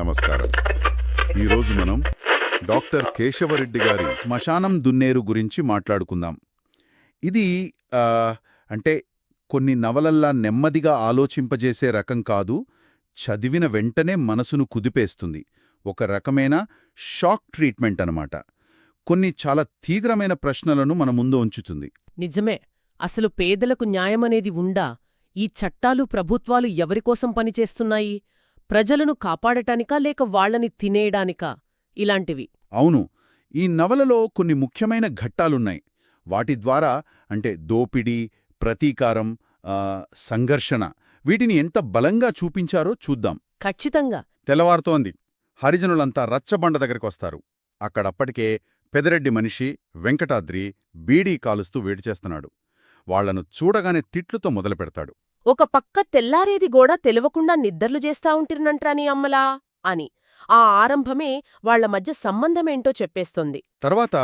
నమస్కారం. ఈరోజు మనం డాక్టర్ కేశవరెడ్డి గారి శ్మశానం దున్నేరు గురించి మాట్లాడుకుందాం. ఇది అంటే కొన్ని నవలల్లా నెమ్మదిగా ఆలోచింపజేసే రకం కాదు చదివిన వెంటనే మనసును కుదిపేస్తుంది. ఒక రకమైన షాక్ ట్రీట్మెంట్ అన్నమాట. కొన్ని చాలా తీవ్రమైన ప్రశ్నలను మన ముందు ఉంచుతుంది. నిజమే. అసలు పేదలకు న్యాయమనేది ఉండా? ఈ చట్టాలు ప్రభుత్వాలు ఎవరికోసం పనిచేస్తున్నాయి? ప్రజలను కాపాడటానికా లేక వాళ్ళని తినేయడానికా? ఇలాంటివి. అవును. ఈ నవలలో కొన్ని ముఖ్యమైన ఘట్టాలున్నాయి. వాటి ద్వారా అంటే దోపిడీ ప్రతీకారం సంఘర్షణ వీటిని ఎంత బలంగా చూపించారో చూద్దాం. ఖచ్చితంగా. తెల్లవారుతోంది. హరిజనులంతా రచ్చబండ దగ్గరకొస్తారు అక్కడప్పటికే పెదరెడ్డి మనిషి వెంకటాద్రి బీడీ కాలుస్తూ వేడి చేస్తున్నాడు. వాళ్ళను చూడగానే తిట్లుతో మొదలుపెడతాడు. ఒక పక్క తెల్లారేది గోడా తెలవకుండా నిద్రలు చేస్తా ఉంటిర్నంట్రాని అమ్మలా? అని. ఆ ఆరంభమే వాళ్ళ మధ్య సంబంధమేంటో చెప్పేస్తోంది. తర్వాత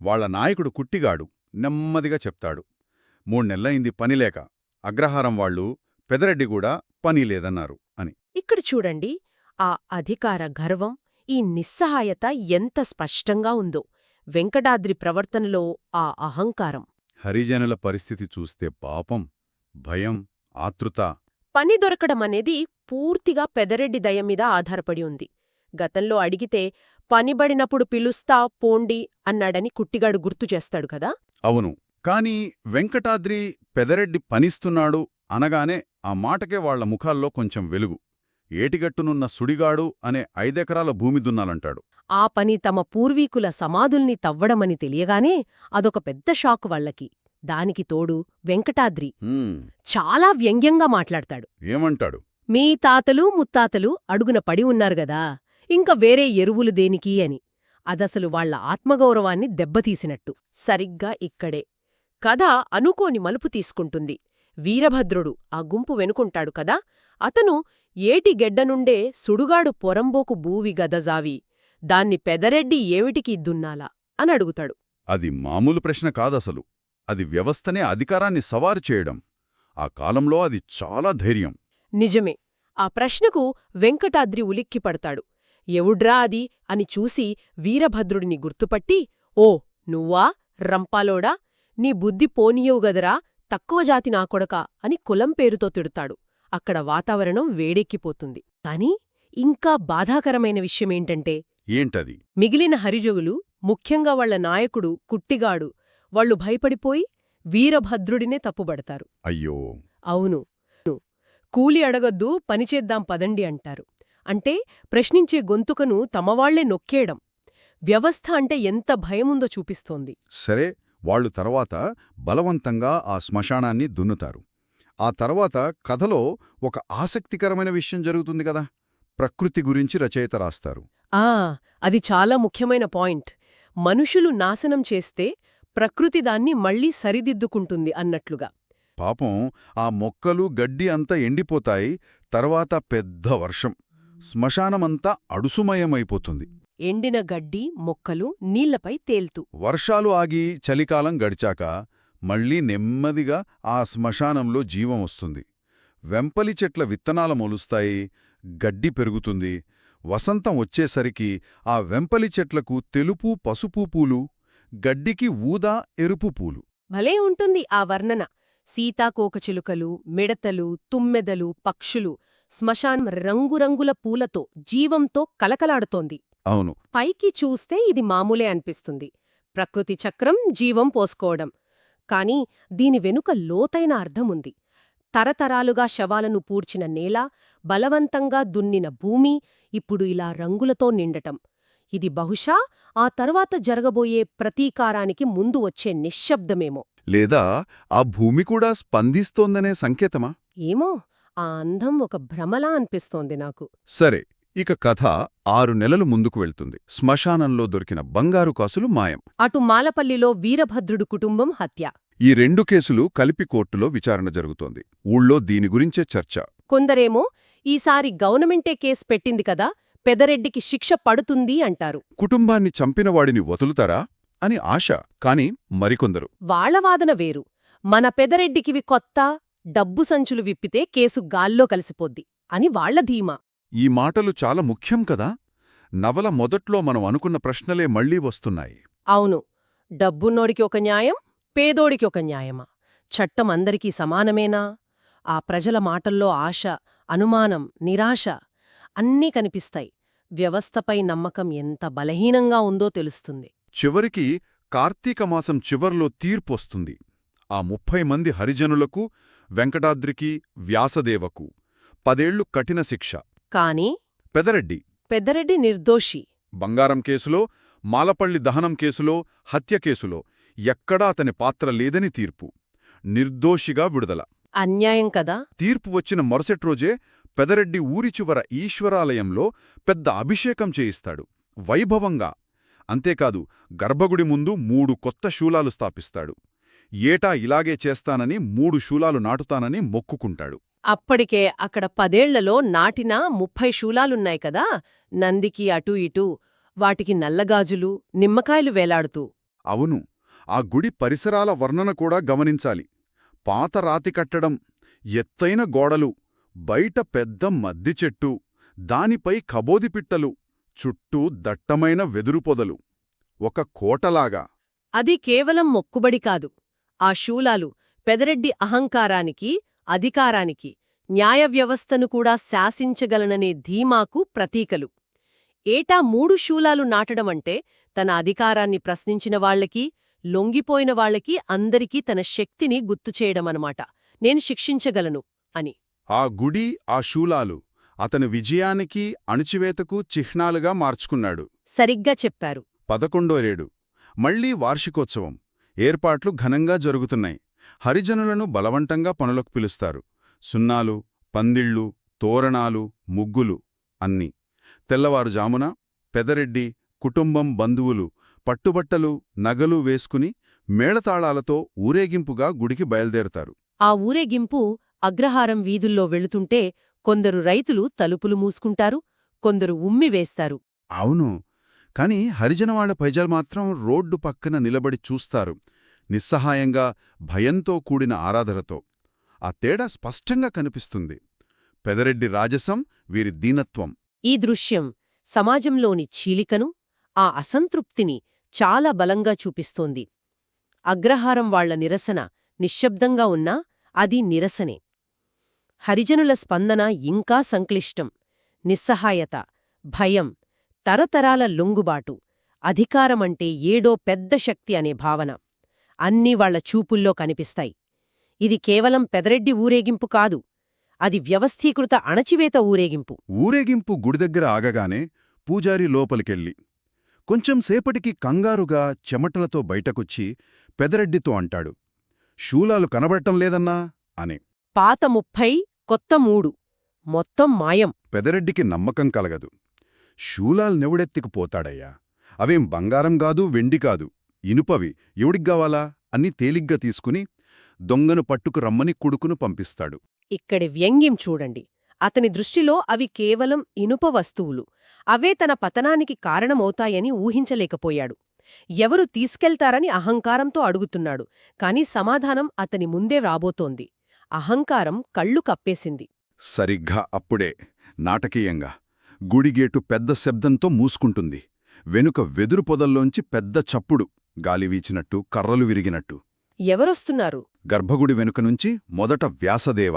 వాళ్ళ నాయకుడు కుట్టిగాడు నెమ్మదిగా చెప్తాడు. మూణ్ణెల్లయింది పనిలేక అగ్రహారం వాళ్ళు పెదరెడ్డి కూడా పని లేదన్నారు అని. ఇక్కడ చూడండి ఆ అధికార గర్వం ఈ నిస్సహాయత ఎంత స్పష్టంగా ఉందో. వెంకటాద్రి ప్రవర్తనలో ఆ అహంకారం. హరిజనుల పరిస్థితి చూస్తే పాపం భయం ఆతృత. పని దొరకడమనేది పూర్తిగా పెదరెడ్డి దయ మీద ఆధారపడి ఉంది. గతంలో అడిగితే పనిబడినప్పుడు పిలుస్తా పోండి అన్నాడని కుట్టిగాడు గుర్తు చేస్తాడు కదా? అవును. కాని వెంకటాద్రి పెదరెడ్డి పనిస్తున్నాడు అనగానే ఆ మాటకే వాళ్ళ ముఖాల్లో కొంచెం వెలుగు. ఏటిగట్టునున్న సుడిగాడు అనే ఐదెకరాల భూమి దున్నాలంటాడు. ఆ పని తమ పూర్వీకుల సమాధుల్ని తవ్వడమని తెలియగానే అదొక పెద్ద షాక్ వాళ్ళకి దానికి తోడు వెంకటాద్రి చాలా వ్యంగ్యంగా మాట్లాడతాడు. ఏమంటాడు? మీ తాతలు ముత్తాతలు అడుగున పడి ఉన్నారు గదా ఇంక వేరే ఎరువులు దేనికి అని. అదసలు వాళ్ళ ఆత్మగౌరవాన్ని దెబ్బతీసినట్టు. సరిగ్గా ఇక్కడే. కథ అనుకోని మలుపు తీసుకుంటుంది. వీరభద్రుడు ఆ గుంపు వెనుకుంటాడు కదా అతను ఏటి గెడ్డనుండే సుడుగాడు పొరంబోకు భూవి గదజావి దాన్ని పెదరెడ్డి ఏవిటికి దున్నాలా? అని అడుగుతాడు అది మామూలు ప్రశ్న కాదసలు. అది వ్యవస్థనే అధికారాన్ని సవారు చేయడం. ఆ కాలంలో అది చాలా ధైర్యం. నిజమే. ఆ ప్రశ్నకు వెంకటాద్రి ఉలిక్కిపడతాడు ఎవడ్రా అది? అని చూసి వీరభద్రుడిని గుర్తుపట్టి ఓ నువ్వా? రంపాలోడా? నీ బుద్ధి పోనీయవు గదరా? తక్కువ జాతి నా కొడకా అని కులం పేరుతో తిడుతాడు. అక్కడ వాతావరణం వేడెక్కిపోతుంది. కాని ఇంకా బాధాకరమైన విషయమేంటంటే ఏంటది? మిగిలిన హరిజగులు ముఖ్యంగా వాళ్ళ నాయకుడు కుట్టిగాడు వాళ్ళు భయపడిపోయి వీరభద్రుడినే తప్పుబడతారు. అయ్యో! అవును. కూలి అడగొద్దు పనిచేద్దాం పదండి అంటారు. అంటే ప్రశ్నించే గొంతుకను తమవాళ్ళే నొక్కేయడం. వ్యవస్థ అంటే ఎంత భయముందో చూపిస్తోంది. సరే వాళ్ళు తర్వాత బలవంతంగా ఆ శ్మశానాన్ని దున్నుతారు. ఆ తర్వాత కథలో ఒక ఆసక్తికరమైన విషయం జరుగుతుంది కదా? ప్రకృతి గురించి రచయిత రాస్తారు. ఆ! అది చాలా ముఖ్యమైన పాయింట్. మనుషులు నాశనం చేస్తే ప్రకృతి దాన్ని మళ్ళీ సరిదిద్దుకుంటుంది అన్నట్లుగా. పాపం ఆ మొక్కలు గడ్డి అంతా ఎండిపోతాయి తర్వాత పెద్ద వర్షం. శ్మశానమంతా అడుసుమయమైపోతుంది. ఎండిన గడ్డి మొక్కలు నీళ్ళపై తేల్తూ. వర్షాలు ఆగి చలికాలం గడిచాక మళ్ళీ నెమ్మదిగా ఆ శ్మశానంలో జీవం వస్తుంది. వెంపలి చెట్ల విత్తనాల మొలుస్తాయి గడ్డి పెరుగుతుంది. వసంతం వచ్చేసరికి ఆ వెంపలి చెట్లకు తెలుపు పసుపు పూలు గడ్డికి ఊదా ఎరుపు పూలు. భలే ఉంటుంది ఆ వర్ణన. సీతాకోకచిలుకలు మిడతలు తుమ్మెదలు పక్షులు శ్మశానం రంగురంగుల పూలతో జీవంతో కలకలాడుతోంది. అవును. పైకి చూస్తే ఇది మామూలే అనిపిస్తుంది. ప్రకృతి చక్రం జీవం పోసుకోవడం. కాని దీని వెనుక లోతైన అర్థముంది. తరతరాలుగా శవాలను పూడ్చిన నేల బలవంతంగా దున్నిన భూమి ఇప్పుడు ఇలా రంగులతో నిండటం. ఇది బహుశా ఆ తర్వాత జరగబోయే ప్రతీకారానికి ముందు వచ్చే నిశ్శబ్దమేమో. లేదా ఆ భూమి కూడా స్పందిస్తోందనే సంకేతమా? ఏమో ఆ అందం ఒక భ్రమలా అనిపిస్తోంది నాకు. సరే ఇక కథ ఆరు నెలలు ముందుకు వెళ్తుంది. శ్మశానంలో దొరికిన బంగారు కాసులు మాయం. అటు మాలపల్లిలో వీరభద్రుడు కుటుంబం హత్య. ఈ రెండు కేసులు కలిపి కోర్టులో విచారణ జరుగుతోంది. ఊళ్ళో దీని గురించే చర్చ. కొందరేమో ఈసారి గవర్నమెంటే కేసు పెట్టింది కదా పెదరెడ్డికి శిక్ష పడుతుంది అంటారు. కుటుంబాన్ని చంపినవాడిని వదులుతారా? అని ఆశ కాని మరికొందరు. వాళ్ళ వాదన వేరు. మన పెదరెడ్డికివి కొత్త డబ్బు సంచులు విప్పితే కేసు గాల్లో కలిసిపోద్ది అని వాళ్ళ ధీమా. ఈ మాటలు చాలా ముఖ్యం కదా? నవల మొదట్లో మనం అనుకున్న ప్రశ్నలే మళ్ళీ వస్తున్నాయి. అవును. డబ్బున్నోడికి ఒక న్యాయం పేదోడికి ఒక న్యాయమా? చట్టం అందరికీ సమానమేనా? ఆ ప్రజల మాటల్లో ఆశ అనుమానం నిరాశ అన్నీ కనిపిస్తాయి. వ్యవస్థపై నమ్మకం ఎంత బలహీనంగా ఉందో తెలుస్తుంది. చివరికి కార్తీక మాసం చివర్లో తీర్పొస్తుంది ఆ ముప్పై మంది హరిజనులకు వెంకటాద్రికి వ్యాసదేవకు పదేళ్ళు కఠిన శిక్ష. కాని పెదరెడ్డి. పెద్దరెడ్డి నిర్దోషి. బంగారం కేసులో మాలపల్లి దహనం కేసులో హత్య కేసులో ఎక్కడా అతని పాత్ర లేదని తీర్పు. నిర్దోషిగా విడుదల. అన్యాయం కదా? తీర్పు వచ్చిన మరుసటి రోజే పెదరెడ్డి ఊరి చివర ఈశ్వరాలయంలో పెద్ద అభిషేకం చేయిస్తాడు. వైభవంగా. అంతేకాదు గర్భగుడి ముందు మూడు కొత్త శూలాలు స్థాపిస్తాడు. ఏటా ఇలాగే చేస్తానని మూడు శూలాలు నాటుతానని మొక్కుకుంటాడు. అప్పటికే అక్కడ పదేళ్ళలో నాటిన ముప్పై శూలాలున్నాయి కదా? నందికి అటూ ఇటూ వాటికి నల్లగాజులు నిమ్మకాయలు వేలాడుతూ. అవును ఆ గుడి పరిసరాల వర్ణన కూడా గమనించాలి. పాత రాతి కట్టడం ఎత్తైన గోడలు బయట పెద్ద మద్ది చెట్టు దానిపై కబోదిపిట్టలు చుట్టూ దట్టమైన వెదురుపొదలు ఒక కోటలాగా. అది కేవలం మొక్కుబడి కాదు. ఆ శూలాలు పెదరెడ్డి అహంకారానికి అధికారానికి న్యాయ వ్యవస్థను కూడా శాసించగలననే ధీమాకు ప్రతీకలు. ఏటా మూడు శూలాలు నాటడమంటే తన అధికారాన్ని ప్రశ్నించిన వాళ్ళకి లొంగిపోయిన వాళ్ళకి అందరికీ తన శక్తిని గుర్తుచేయడమనమాట నేను శిక్షించగలను అని. ఆ గుడి ఆ శూలాలు అతని విజయానికి అణుచివేతకు చిహ్నాలుగా మార్చుకున్నాడు. సరిగ్గా చెప్పారు. పదకొండో రేడు. మళ్ళీ వార్షికోత్సవం. ఏర్పాట్లు ఘనంగా జరుగుతున్నాయి. హరిజనులను బలవంతంగా పనులకు పిలుస్తారు. సున్నాలు పందిళ్ళు తోరణాలు ముగ్గులు అన్నీ. తెల్లవారుజామున పెదరెడ్డి కుటుంబం బంధువులు పట్టుబట్టలు నగలు వేసుకుని మేళతాళాలతో ఊరేగింపుగా గుడికి బయల్దేరతారు. ఆ ఊరేగింపు అగ్రహారం వీధుల్లో వెళుతుంటే కొందరు రైతులు తలుపులు మూసుకుంటారు కొందరు ఉమ్మి వేస్తారు. అవును. కాని హరిజనవాళ్ళ ప్రజలు మాత్రం రోడ్డు పక్కన నిలబడి చూస్తారు నిస్సహాయంగా భయంతో కూడిన ఆరాధనతో. ఆ తేడా స్పష్టంగా కనిపిస్తుంది. పెదరెడ్డి రాజసం వీరి దీనత్వం. ఈ దృశ్యం సమాజంలోని చీలికను ఆ అసంతృప్తిని చాలా బలంగా చూపిస్తోంది. అగ్రహారం వాళ్ళ నిరసన నిశ్శబ్దంగా ఉన్నా అది నిరసనే. హరిజనుల స్పందన ఇంకా సంక్లిష్టం. నిస్సహాయత భయం తరతరాల లొంగుబాటు అధికారమంటే ఏడో పెద్ద శక్తి అనే భావన. అన్నీ వాళ్ళ చూపుల్లో కనిపిస్తాయి. ఇది కేవలం పెదరెడ్డి ఊరేగింపు కాదు. అది వ్యవస్థీకృత అణచివేత ఊరేగింపు. ఊరేగింపు గుడి దగ్గర ఆగగానే పూజారి లోపలికెళ్ళి కొంచెం సేపటికి కంగారుగా చెమటలతో బయటకొచ్చి పెదరెడ్డితో అంటాడు. శూలాలు కనబడటం లేదన్నా? అని. పాత ముప్పై కొత్త మూడు. మొత్తం మాయం. పెదరెడ్డికి నమ్మకం కలగదు. శూలాల్నెవుడెత్తికిపోతాడయ్యా అవేం బంగారం కాదు వెండి కాదు. ఇనుపవి ఎవడిగ్గావాలా అన్ని తేలిగ్గా తీసుకుని దొంగను పట్టుకు రమ్మని కొడుకును పంపిస్తాడు. ఇక్కడి వ్యంగ్యం చూడండి. అతని దృష్టిలో అవి కేవలం ఇనుప వస్తువులు. అవే తన పతనానికి కారణమవుతాయని ఊహించలేకపోయాడు. ఎవరు తీసుకెళ్తారని అహంకారంతో అడుగుతున్నాడు. కాని సమాధానం అతని ముందే రాబోతోంది. అహంకారం కళ్ళు కప్పేసింది. సరిగ్గా అప్పుడే నాటకీయంగా గుడిగేటు పెద్ద శబ్దంతో మూసుకుంటుంది. వెనుక వెదురు పొదల్లోంచి పెద్ద చప్పుడు గాలి వీచినట్టు కర్రలు విరిగినట్టు. ఎవరొస్తున్నారు? గర్భగుడి వెనుక నుంచి మొదట వ్యాసదేవ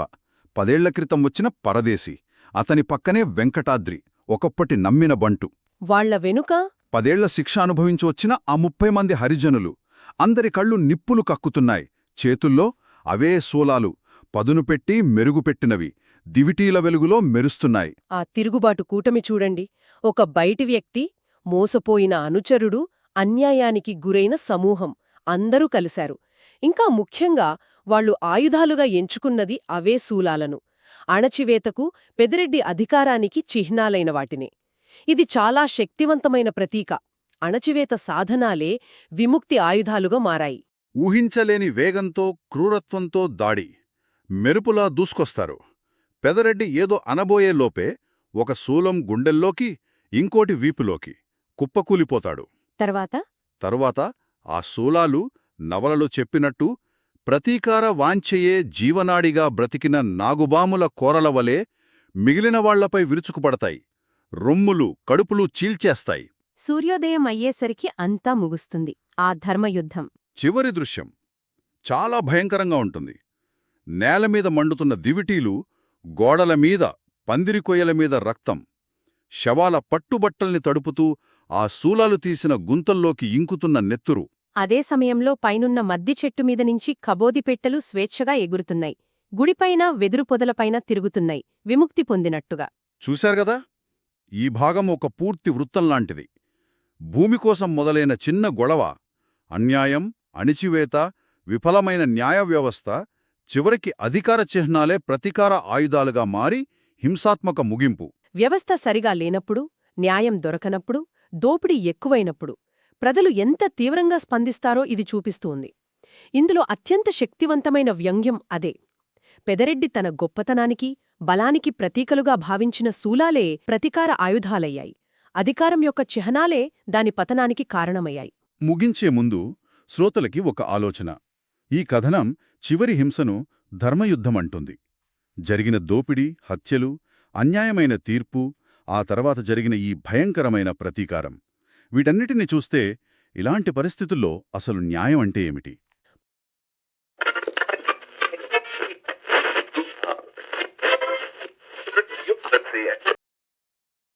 పదేళ్ళ క్రితం వచ్చిన పరదేశి అతని పక్కనే వెంకటాద్రి ఒకప్పటి నమ్మిన బంటు. వాళ్ళ వెనుక? పదేళ్ళ శిక్ష అనుభవించి వచ్చిన ఆ ముప్పై మంది హరిజనులు అందరి కళ్ళు నిప్పులు కక్కుతున్నాయి చేతుల్లో అవే సోలాలు పదును పెట్టి మెరుగుపెట్టినవి దివిటీల వెలుగులో మెరుస్తున్నాయి. ఆ తిరుగుబాటు కూటమి చూడండి. ఒక బయటి వ్యక్తి మోసపోయిన అనుచరుడు అన్యాయానికి గురైన సమూహం. అందరూ కలిశారు. ఇంకా ముఖ్యంగా వాళ్ళు ఆయుధాలుగా ఎంచుకున్నది అవే శూలాలను. అణచివేతకు పెదిరెడ్డి అధికారానికి చిహ్నాలైన వాటినే. ఇది చాలా శక్తివంతమైన ప్రతీక. అణచివేత సాధనాలే విముక్తి ఆయుధాలుగా మారాయి. ఊహించలేని వేగంతో క్రూరత్వంతో దాడి. మెరుపులా దూసుకొస్తారు. పెదరెడ్డి ఏదో అనబోయే లోపే ఒక శూలం గుండెల్లోకి ఇంకోటి వీపులోకి కుప్పకూలిపోతాడు. తర్వాత? తరువాత ఆ శూలాలు నవలలు చెప్పినట్టు ప్రతీకార వాంఛయే జీవనాడిగా బ్రతికిన నాగుబాముల కోరలవలే మిగిలిన వాళ్ళపై విరుచుకుపడతాయి. రొమ్ములు కడుపులు చీల్చేస్తాయి. సూర్యోదయం అయ్యేసరికి అంతా ముగుస్తుంది. ఆ ధర్మయుద్ధం. చివరి దృశ్యం. చాలా భయంకరంగా ఉంటుంది. నేలమీద మండుతున్న దివిటీలు గోడల మీద పందిరి కొయ్యల మీద రక్తం. శవాల పట్టుబట్టల్ని తడుపుతూ ఆ శూలాలు తీసిన గుంతల్లోకి ఇంకుతున్న నెత్తురు. అదే సమయంలో పైనున్న మద్ది చెట్టు మీద నుంచి కబోది పెట్టెలు స్వేచ్ఛగా ఎగురుతున్నాయి. గుడిపైన వెదురు పొదలపైన తిరుగుతున్నాయి. విముక్తి పొందినట్టుగా. చూశారుగదా ఈ భాగం ఒక పూర్తి వృత్తంలాంటిది భూమి కోసం మొదలైన చిన్న గొడవ అన్యాయం అణిచివేత విఫలమైన న్యాయ వ్యవస్థ చివరికి అధికార చిహ్నాలే ప్రతీకార ఆయుధాలుగా మారి హింసాత్మక ముగింపు. వ్యవస్థ సరిగా లేనప్పుడు న్యాయం దొరకనప్పుడు దోపిడీ ఎక్కువైనప్పుడు ప్రజలు ఎంత తీవ్రంగా స్పందిస్తారో ఇది చూపిస్తూంది. ఇందులో అత్యంత శక్తివంతమైన వ్యంగ్యం అదే. పెదరెడ్డి తన గొప్పతనానికి బలానికి ప్రతీకలుగా భావించిన శూలాలే ప్రతీకార ఆయుధాలయ్యాయి. అధికారం యొక్క చిహ్నాలే దాని పతనానికి కారణమయ్యాయి. ముగించే ముందు శ్రోతలకి ఒక ఆలోచన. ఈ కథనం చివరి హింసను ధర్మయుద్ధమంటుంది. జరిగిన దోపిడీ హత్యలు అన్యాయమైన తీర్పు ఆ తర్వాత జరిగిన ఈ భయంకరమైన ప్రతీకారం వీటన్నిటిని చూస్తే ఇలాంటి పరిస్థితుల్లో అసలు న్యాయం అంటే ఏమిటి?